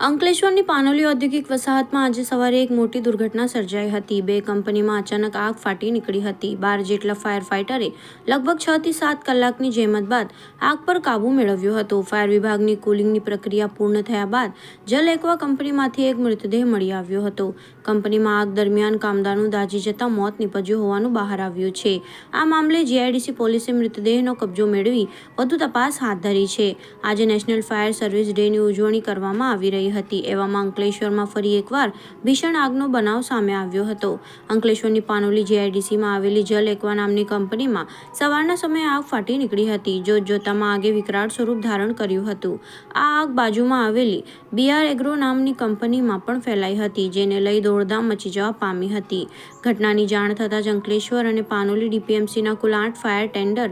અંકલેશ્વરની પાનોલી ઔદ્યોગિક વસાહતમાં આજે સવારે એક મોટી દુર્ઘટના સર્જાઈ હતી. બે કંપનીમાં અચાનક આગ ફાટી નીકળી હતી. બાર જેટલા ફાયર ફાઇટરે લગભગ છ થી સાત કલાકની જહેમત બાદ આગ પર કાબુ મેળવ્યો હતો. ફાયર વિભાગની કુલિંગની પ્રક્રિયા પૂર્ણ થયા બાદ જલ એકવા કંપનીમાંથી એક મૃતદેહ મળી આવ્યો હતો. કંપનીમાં આગ દરમિયાન કામદારનું દાઝી જતા મોત નીપજ્યું હોવાનું બહાર આવ્યું છે. આ મામલે જીઆઈડીસી પોલીસે મૃતદેહનો કબજો મેળવી વધુ તપાસ હાથ ધરી છે. આજે નેશનલ ફાયર સર્વિસ ડેની ઉજવણી કરવામાં આવી રહી હતી એવામાં અંકલેશ્વરમાં ફરી એકવાર ભીષણ આગનો બનાવ સામે આવ્યો હતો. અંકલેશ્વરની પાનોલી જીઆઈડીસીમાં આવેલી જલ એકવા નામની કંપનીમાં સવારના સમયે આગ ફાટી નીકળી હતી જોતજોતામાં આગે વિકરાળ સ્વરૂપ ધારણ કર્યું હતું. આ આગ બાજુમાં આવેલી બીઆર એગ્રો નામની કંપનીમાં પણ ફેલાઈ હતી, જેને લઈ દોડધામ મચી જવા પામી હતી. ઘટનાની જાણ થતાં જ અંકલેશ્વર અને પાનોલી ડીપીએમસીના કુલ આઠ ફાયર ટેન્ડર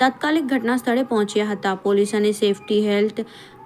તાત્કાલિક ઘટના સ્થળે પહોંચ્યા હતા. પોલીસ અને સેફટી હેલ્થ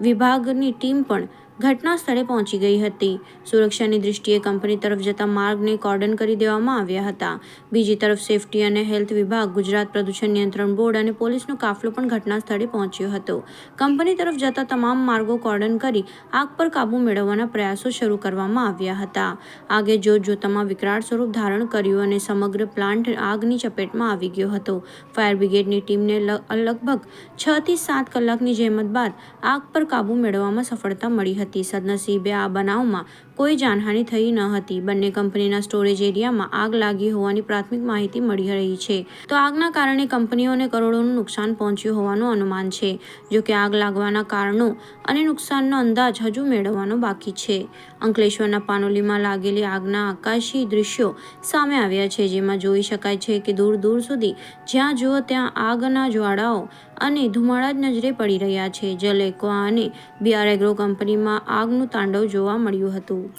વિભાગની ટીમ પણ ઘટના સ્થળે પહોંચી ગઈ હતી. સુરક્ષાની દૃષ્ટિએ કંપની તરફ જતા માર્ગને કોર્ડન કરી દેવામાં આવ્યા હતા. બીજી તરફ સેફટી અને હેલ્થ વિભાગ, ગુજરાત પ્રદૂષણ નિયંત્રણ બોર્ડ અને પોલીસનો કાફલો પણ ઘટના સ્થળે પહોંચ્યો હતો. કંપની તરફ જતા તમામ માર્ગો કોર્ડન કરી આગ પર કાબૂ મેળવવાના પ્રયાસો શરૂ કરવામાં આવ્યા હતા. આગે જોતજોતામાં વિકરાળ સ્વરૂપ ધારણ કર્યું અને સમગ્ર પ્લાન્ટ આગની ચપેટમાં આવી ગયો હતો. ફાયર બ્રિગેડની ટીમને લગભગ છ થી સાત કલાકની જહેમત બાદ આગ પર કાબૂ મેળવવામાં સફળતા મળી હતી. સદનસીબે આ બનાવમાં કોઈ જાનહાનિ થઈ ન હતી. બંને કંપનીના સ્ટોરેજ એરિયામાં આગ લાગી હોવાની પ્રાથમિક માહિતી મળી રહી છે. તો આગના કારણે કંપનીઓને કરોડોનું નુકસાન પહોંચ્યું હોવાનું અનુમાન છે જોકે આગ લાગવાના કારણો અને નુકસાનનો અંદાજ હજુ મેળવવાનો બાકી છે. અંકલેશ્વરના પાનોલીમાં લાગેલી આગના આકાશી દૃશ્યો સામે આવ્યા છે, જેમાં જોઈ શકાય છે કે દૂર દૂર સુધી જ્યાં જુઓ ત્યાં આગના જ્વાળાઓ અને ધુમાડા જ નજરે પડી રહ્યા છે. જલેકો અને બીઆર એગ્રો કંપનીમાં આગનું તાંડવ જોવા મળ્યું હતું.